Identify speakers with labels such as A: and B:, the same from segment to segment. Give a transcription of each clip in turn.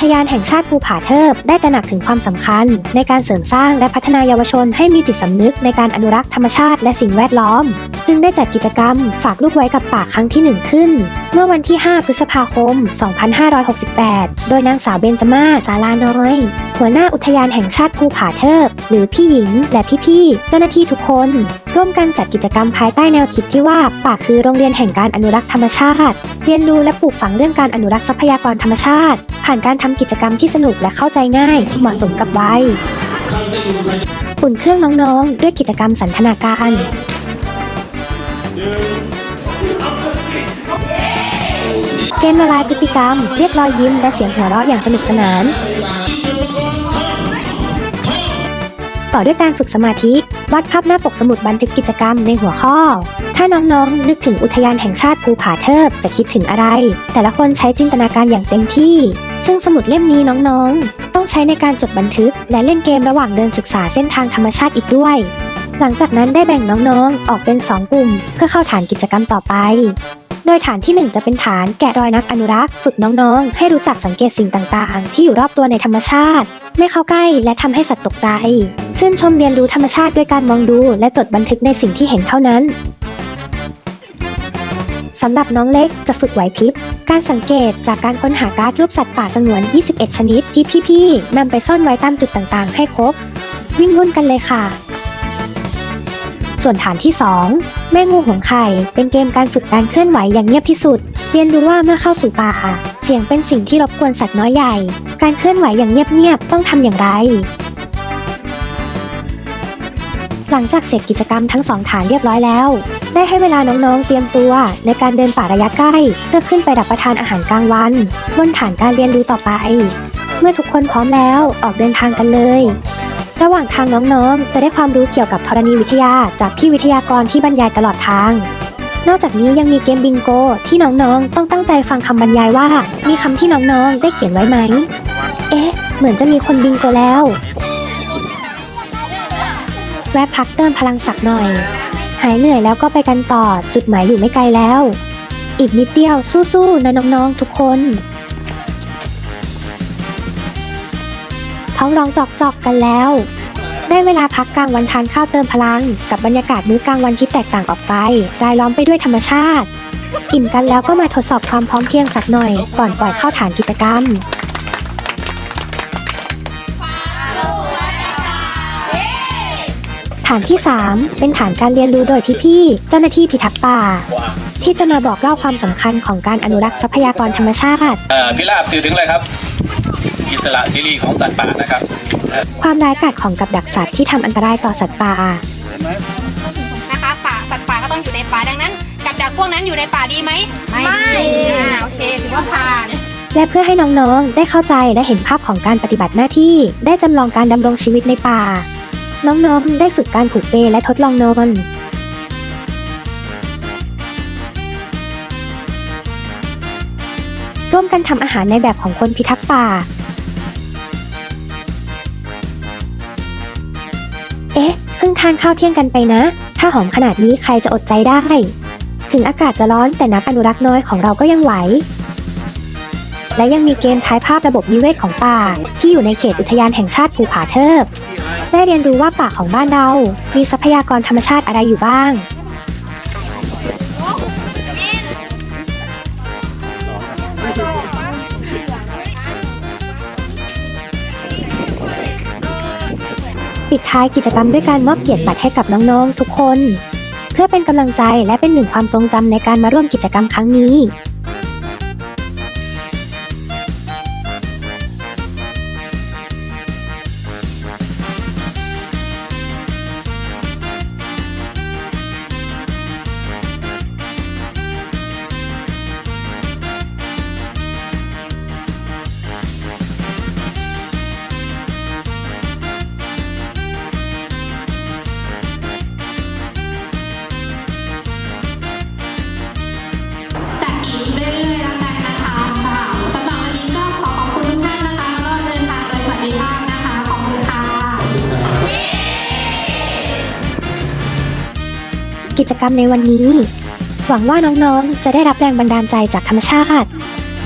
A: ทยานแห่งชาติภูผาเทิบได้ตระหนักถึงความสำคัญ ในการเสริมสร้างและพัฒนายาวชนให้มีจิตสำนึกในการอนุรักษ์ธรรมชาติและสิ่งแวดล้อม จึงได้จัดกิจกรรม ฝากลูกไว้กับป่าครั้งที่ 1 ขึ้นเมื่อวันที่ 5 พฤษภาคม 2568 โดยนางสาวเบญจมาศสาลาน้อย หัวหน้าอุทยานแห่งชาติภูผาเทิบ หรือพี่หญิง และพี่ๆ เจ้าหน้าที่ทุกคน ร่วมกันจัดกิจกรรมภายใต้แนวคิดที่ว่าป่าคือโรงเรียนแห่งการอนุรักษ์ธรรมชาติ เรียนรู้และปลูกฝังเรื่องการอนุรักษ์ทรัพยากรธรรมชาติ ผ่านการทำกิจกรรมที่สนุกและเข้าใจง่ายเหมาะสมกับวัย อุ่นเครื่องน้องๆ ด้วยกิจกรรมสันทนาการ เกมละลายพฤติกรรม เรียกรอยยิ้มและเสียงหัวเราะอย่างสนุกสนาน ต่อด้วยการฝึกสมาธิวาดภาพหน้าปกสมุดบันทึกกิจกรรมในหัวข้อ ถ้าน้องๆ นึกถึงอุทยานแห่งชาติภูผาเทิบจะคิดถึงอะไร แต่ละคนใช้จินตนาการอย่างเต็มที่ ซึ่งสมุดเล่มนี้น้องๆ ต้องใช้ในการจดบันทึก และเล่นเกมระหว่างเดินศึกษาเส้นทางธรรมชาติอีกด้วยหลังจากนั้นได้แบ่งน้องๆ ออกเป็น 2 กลุ่ม เพื่อเข้าฐานกิจกรรมต่อไป โดยฐานที่ 1 จะเป็นฐานแกะรอยนักอนุรักษ์ ฝึกน้องๆ ให้รู้จักสังเกตสิ่งต่างๆ ที่อยู่รอบตัวในธรรมชาติ ไม่เข้าใกล้และทำให้สัตว์ตกใจ ชื่นชมเรียนรู้ธรรมชาติด้วยการมองดูและจดบันทึกในสิ่งที่เห็นเท่านั้นสำหรับน้องเล็กจะฝึกไหวพริบ การสังเกตจากการค้นหาการ์ดรูปสัตว์ป่าสงวน 21 ชนิดที่พี่ๆนำไปซ่อนไว้ตามจุดต่างๆ ให้ครบ วิ่งวุ่นกันเลยค่ะ ส่วนฐานที่ 2 แม่งูหวงไข่ เป็นเกมการฝึกการเคลื่อนไหวอย่างเงียบที่สุด เรียนรู้ว่าเมื่อเข้าสู่ป่า เสียงเป็นสิ่งที่รบกวนสัตว์น้อยใหญ่ การเคลื่อนไหวอย่างเงียบๆต้องทำอย่างไร หลังจากเสร็จกิจกรรมทั้งสองฐานเรียบร้อยแล้ว ได้ให้เวลาน้องๆ เตรียมตัว ในการเดินป่าระยะใกล้ เพื่อขึ้นไปรับประทานอาหารกลางวัน บนฐานการเรียนรู้ต่อไป เมื่อทุกคนพร้อมแล้วออกเดินทางกันเลย ระหว่างทางน้องๆ จะได้ความรู้เกี่ยวกับธรณีวิทยาจากพี่วิทยากรที่บรรยายตลอดทาง นอกจากนี้ยังมีเกมบิงโก ที่น้องๆ ต้องตั้งใจฟังคำบรรยายว่า มีคำที่น้องๆ ได้เขียนไว้ไหม เอ๊ะ เหมือนจะมีคนบิงโกแล้ว แวะพักเติมพลังสักหน่อย หายเหนื่อยแล้วก็ไปกันต่อ จุดหมายอยู่ไม่ไกลแล้ว อีกนิดเดียวสู้ๆนะน้องๆ ทุกคน ท้องร้องจอกๆกกันแล้ว ได้เวลาพักกลางวันทานข้าวเติมพลัง กับบรรยากาศมื้อกลางวันที่แตกต่างออกไปรายล้อมไปด้วยธรรมชาติ อิ่มกันแล้วก็มาทดสอบความพร้อมเพรียงสักหน่อย ก่อนปล่อยเข้าฐานกิจกรรมฐานที่ 3 เป็นฐานการเรียนรู้โดยพี่ๆ เจ้าหน้าที่พิทักษ์ป่า ที่จะมาบอกเล่าความสำคัญของการอนุรักษ์ทรัพยากรธรรมชาติ
B: เอ่อพิราบสื่อถึงอะไรครับ อิสระเสรีของสัตว์ป่านะครับ
A: ความร้ายกาจของกับดักสัตว์ที่ทำอันตรายต่อสัตว์ป่า
C: นะคะป่าสัตว์ป่าก็ต้องอยู่ในป่าดังนั้น กับดักพวกนั้นอยู่ในป่าดีไหมไม่อ่าโอเคถือว่าผ่าน
A: และเพื่อให้น้องๆ ได้เข้าใจและเห็นภาพของการปฏิบัติหน้าที่ ได้จำลองการดำรงชีวิตในป่า น้องๆ ได้ฝึกการผูกเปลและทดลองนอน ร่วมกันทำอาหารในแบบของคนพิทักษ์ป่า เอ๊ะ เพิ่งทานข้าวเที่ยงกันไปนะ ถ้าหอมขนาดนี้ใครจะอดใจได้ ถึงอากาศจะร้อนแต่นักอนุรักษ์น้อยของเราก็ยังไหว และยังมีเกมท้ายภาพระบบนิเวศของป่า ที่อยู่ในเขตอุทยานแห่งชาติภูผาเทิบได้เรียนรู้ว่าป่าของบ้านเรา มีทรัพยากรธรรมชาติอะไรอยู่บ้าง ปิดท้ายกิจกรรมด้วยการมอบเกียรติบัตรให้กับน้องๆ ทุกคน เพื่อเป็นกำลังใจและเป็นหนึ่งความทรงจำในการมาร่วมกิจกรรมครั้งนี้ กิจกรรมในวันนี้ หวังว่าน้องๆ จะได้รับแรงบันดาลใจจากธรรมชาติ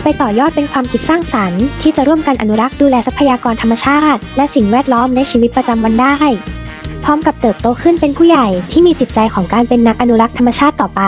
A: ไปต่อยอดเป็นความคิดสร้างสรรค์ที่จะร่วมกันอนุรักษ์ดูแลทรัพยากรธรรมชาติ และสิ่งแวดล้อมในชีวิตประจำวันได้ พร้อมกับเติบโตขึ้นเป็นผู้ใหญ่ที่มีจิตใจของการเป็นนักอนุรักษ์ธรรมชาติต่อไป